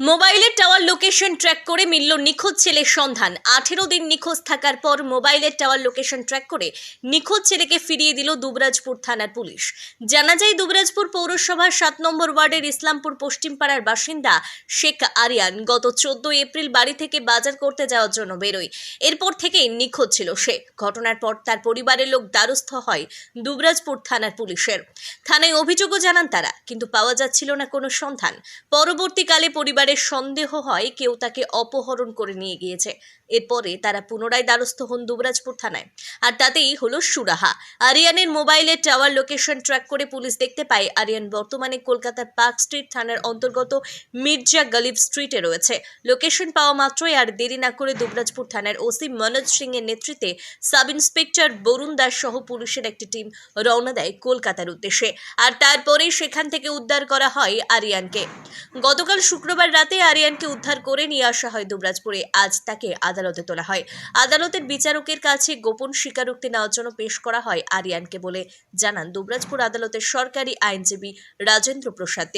মোবাইলের tower location track করে মিলল নিখোঁজ ছেলের সন্ধান। আঠেরো দিন নিখোঁজ থাকার পর মোবাইলের টাওয়ার লোকেশন ট্র্যাক করে নিখোঁজ ছেলেকে ফিরিয়ে দিল দুবরাজপুর থানার পুলিশ। জানা যায়, দুবরাজপুর পৌরসভার সাত নম্বর ওয়ার্ডের ইসলামপুর পশ্চিমপাড়ার বাসিন্দা শেখ আরিয়ান গত চোদ্দ এপ্রিল বাড়ি থেকে বাজার করতে যাওয়ার জন্য বেরোয়। এরপর থেকেই নিখোঁজ ছিল সে। ঘটনার পর তার পরিবারের লোক দ্বারস্থ হয় দুবরাজপুর থানার পুলিশের। থানায় অভিযোগও জানান তারা, কিন্তু পাওয়া যাচ্ছিল না কোনো সন্ধান। পরবর্তীকালে পরিবারের সন্দেহ হয় কেউ তাকে অপহরণ করে নিয়ে গিয়েছে। এরপরে তারা পুনরায় দ্বারস্থ হন দুবরাজপুর থানায়। আর তাতেই হলো সুরাহা। আরিয়ানের মোবাইলের টাওয়ার লোকেশন ট্র্যাক করে পুলিশ দেখতে পায়, আরিয়ান বর্তমানে কলকাতার পার্ক স্ট্রিট থানার অন্তর্গত মির্জা গলিব স্ট্রিটে রয়েছে। লোকেশন পাওয়া মাত্রই আর দেরি না করে দুবরাজপুর থানার ওসি মনোজ সিং এর নেতৃত্বে সাব ইন্সপেক্টর বরুণ দাস সহ পুলিশের একটি টিম রওনা দেয় কলকাতার উদ্দেশ্যে। আর তারপরেই সেখান থেকে উদ্ধার করা হয় আরিয়ানকে। গতকাল শুক্রবার রাতে আরিয়ানকে উদ্ধার করে নিয়ে আসা হয় দুবরাজপুরে। আজ তাকে আদালতে তোলা হয়। আদালতের বিচারকের কাছে গোপন স্বীকারোক্তি নেওয়ার জন্য পেশ করা হয় আরিয়ানকে বলে জানান দুবরাজপুর আদালতের সরকারি আইনজীবী রাজেন্দ্র প্রসাদ।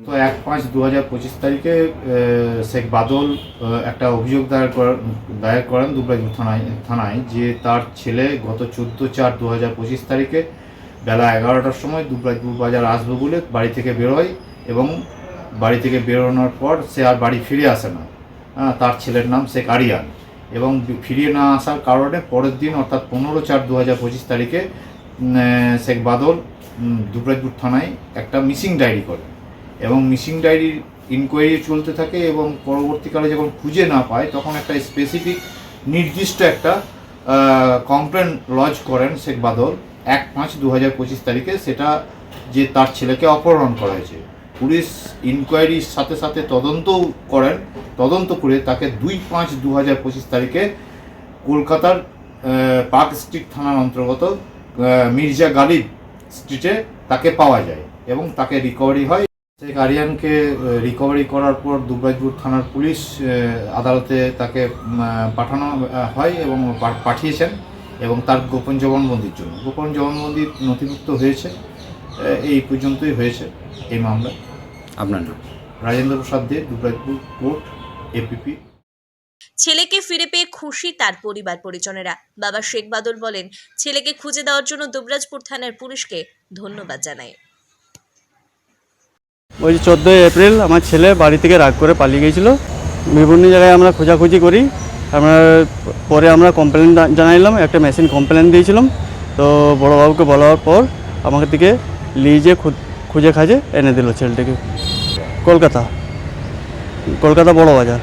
তো এক পাঁচ দু হাজার পঁচিশ তারিখে শেখ বাদল একটা অভিযোগ দায়ের দায়ের করেন দুবরাজপুর থানায় থানায় যে তার ছেলে গত চোদ্দ চার দু হাজার পঁচিশ তারিখে বেলা এগারোটার সময় দুবরাজপুর বাজার আসবে বলে বাড়ি থেকে বেরোয় এবং বাড়ি থেকে বেরোনোর পর সে আর বাড়ি ফিরে আসে না। হ্যাঁ, তার ছেলের নাম শেখ আরিয়ান। এবং ফিরিয়ে না আসার কারণে পরের দিন অর্থাৎ পনেরো চার দু হাজার পঁচিশ তারিখে শেখ বাদল দুবরাজপুর থানায় একটা মিসিং ডায়েরি করে। এবং মিসিং ডায়েরির ইনকোয়ারি চলতে থাকে এবং পরবর্তীকালে যখন খুঁজে না পায় তখন একটা স্পেসিফিক নির্দিষ্ট একটা কমপ্লেন লজ করেন শেখ বাদল এক পাঁচ দু হাজার পঁচিশ তারিখে। সেটা যে তার ছেলেকে অপহরণ করা হয়েছে। পুলিশ ইনকোয়ারির সাথে সাথে তদন্তও করেন। তদন্ত করে তাকে দুই পাঁচ দু হাজার পঁচিশ তারিখে কলকাতার পার্ক স্ট্রিট থানার অন্তর্গত মির্জা গালিব স্ট্রিটে তাকে পাওয়া যায় এবং তাকে রিকভারি হয়। সেই গার্ডিয়ানকে রিকভারি করার পর দুবরাজপুর থানার পুলিশ আদালতে তাকে পাঠানো হয় এবং পাঠিয়েছেন এবং তার গোপন জবানবন্দির জন্য। গোপন জবানবন্দি নথিভুক্ত হয়েছে। এই পর্যন্তই হয়েছে এই মামলায় আপনার নাম? Rajendra Prasad De Dubrajpur court APP. ছেলেকে ফিরে পেয়ে খুশি তার পরিবার পরিজনেরা। বাবা শেখ বাদল বলেন ছেলেকে খুঁজে দেওয়ার জন্য দুবরাজপুর থানার পুলিশকে ধন্যবাদ জানায় ওই যে চোদ্দোই এপ্রিল আমার ছেলে বাড়ি থেকে রাগ করে পালিয়ে গিয়েছিল। বিভিন্ন জায়গায় আমরা খোঁজাখুঁজি করি। আমরা পরে আমরা কমপ্লেন জানাইলাম একটা মেশিন কমপ্লেন দিয়েছিলাম। তো বড়োবাবুকে বলার পর আমাকে থেকে লিজে খুঁজে খাজে এনে দিল ছেলেটিকে। কলকাতা। কলকাতা বড় বাজার।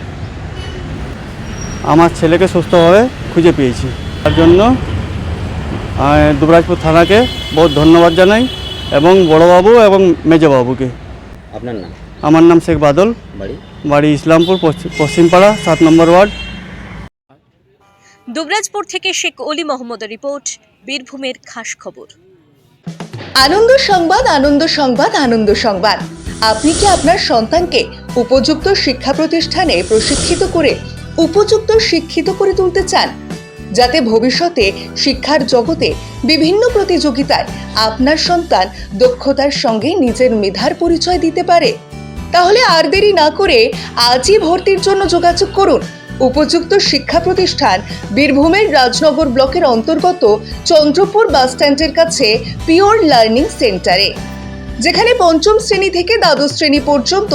আমার ছেলেকে সুস্থভাবে খুঁজে পেয়েছি। তার জন্য দুবরাজপুর থানাকে বহুত ধন্যবাদ জানাই এবং বড়োবাবু এবং মেজবাবুকে। আপনার নাম? আমার নাম শেখ বাদল। বাড়ি? বাড়ি ইসলামপুর পশ্চিম- পশ্চিমপাড়া সাত নম্বর ওয়ার্ড। দুবরাজপুর থেকে শেখ অলি মোহাম্মদের রিপোর্ট বীরভূমের খাস খবর। আনন্দ সংবাদ আনন্দ সংবাদ আনন্দ সংবাদ। আপনি কি আপনার সন্তানকে উপযুক্ত শিক্ষা প্রতিষ্ঠানে প্রশিক্ষিত করে, উপযুক্ত শিক্ষিত করে তুলতে চান? যাতে ভবিষ্যতে শিক্ষার জগতে বিভিন্ন প্রতিযোগিতায় আপনার সন্তান দক্ষতার সঙ্গে নিজের মেধার পরিচয় দিতে পারে? তাহলে আর দেরি না করে আজই ভর্তির জন্য যোগাযোগ করুন। উপযুক্ত শিক্ষা প্রতিষ্ঠান বীরভূমের রাজনগর ব্লকের অন্তর্গত চন্দ্রপুর বাসস্ট্যান্ডের কাছে পিওর লার্নিং সেন্টারে, যেখানে পঞ্চম শ্রেণি থেকে দ্বাদশ শ্রেণি পর্যন্ত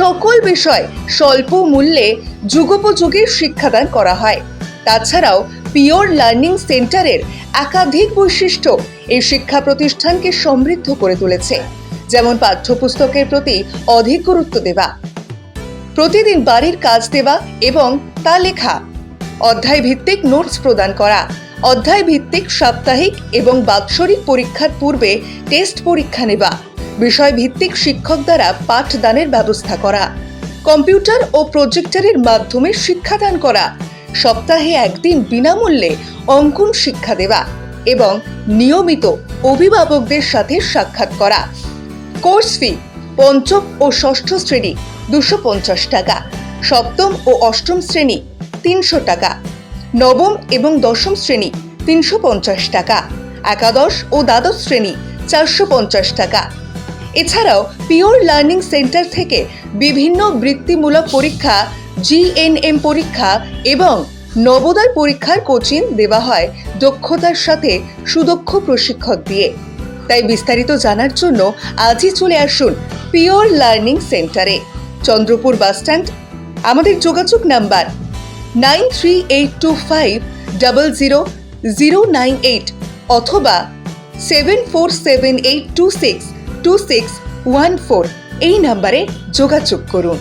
সকল বিষয় স্বল্প মূল্যে যুগোপযোগী শিক্ষাদান করা হয়। তাছাড়াও পিওর লার্নিং সেন্টারের একাধিক বৈশিষ্ট্য এই শিক্ষা প্রতিষ্ঠানকে সমৃদ্ধ করে তুলেছে, যেমন পাঠ্যপুস্তকের প্রতি অধিক গুরুত্ব দেওয়া, প্রতিদিন বাড়ির কাজ দেওয়া এবং তা লেখা। অধ্যায় ভিত্তিক নোটস প্রদান করা। অধ্যায় ভিত্তিক সাপ্তাহিক এবং বাৎসরিক পরীক্ষার পূর্বে টেস্ট পরীক্ষা নেওয়া। বিষয় ভিত্তিক শিক্ষক দ্বারা পাঠদানের ব্যবস্থা করা। কম্পিউটার ও প্রজেক্টরের মাধ্যমে শিক্ষাদান করা। সপ্তাহে একদিন বিনামূল্যে অঙ্কন শিক্ষা দেওয়া এবং নিয়মিত অভিভাবকদের সাথে সাক্ষাৎ করা। কোর্স ফি পঞ্চম ও ষষ্ঠ শ্রেণি দুশো পঞ্চাশ টাকা। সপ্তম ও অষ্টম শ্রেণি তিনশো টাকা। নবম এবং দশম শ্রেণি তিনশো পঞ্চাশ টাকা। একাদশ ও দ্বাদশ শ্রেণি চারশো পঞ্চাশ টাকা। এছাড়াও পিওর লার্নিং সেন্টার থেকে বিভিন্ন বৃত্তিমূলক পরীক্ষা জিএনএম পরীক্ষা এবং নবোদয় পরীক্ষার কোচিং দেওয়া হয় দক্ষতার সাথে সুদক্ষ প্রশিক্ষক দিয়ে। তাই বিস্তারিত জানার জন্য আজই চলে আসুন পিওর লার্নিং সেন্টারে। চন্দ্রপুর বাসস্ট্যান্ড আমাদের যোগাযোগ number nine three eight two five double zero zero nine eight অথবা seven four seven eight two six two six one four এই নাম্বারে যোগাযোগ করুন।